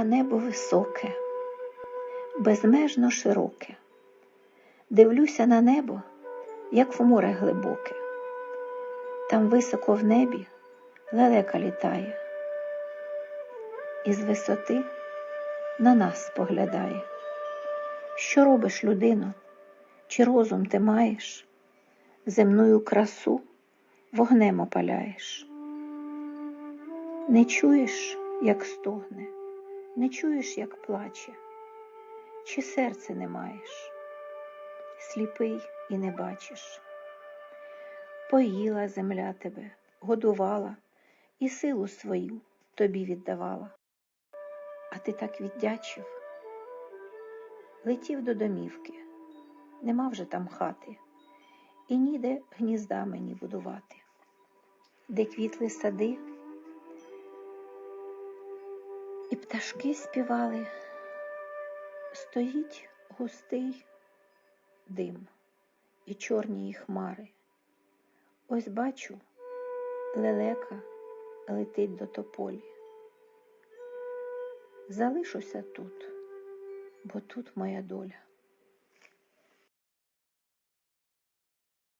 а небо високе, безмежно широке. Дивлюся на небо, як в море глибоке. Там високо в небі лелека літає, і з висоти на нас споглядає. Що робиш, людино? Чи розум ти маєш? Земною красу вогнем опаляєш. Не чуєш, як стогне, не чуєш, як плаче, чи серце не маєш, сліпий і не бачиш. Поїла земля тебе, годувала і силу свою тобі віддавала. А ти так віддячив, летів до домівки, нема вже там хати, і ніде гнізда мені будувати, де квітли сади, і пташки співали, стоїть густий дим і чорні їх хмари. Ось бачу, лелека летить до тополі. Залишуся тут, бо тут моя доля.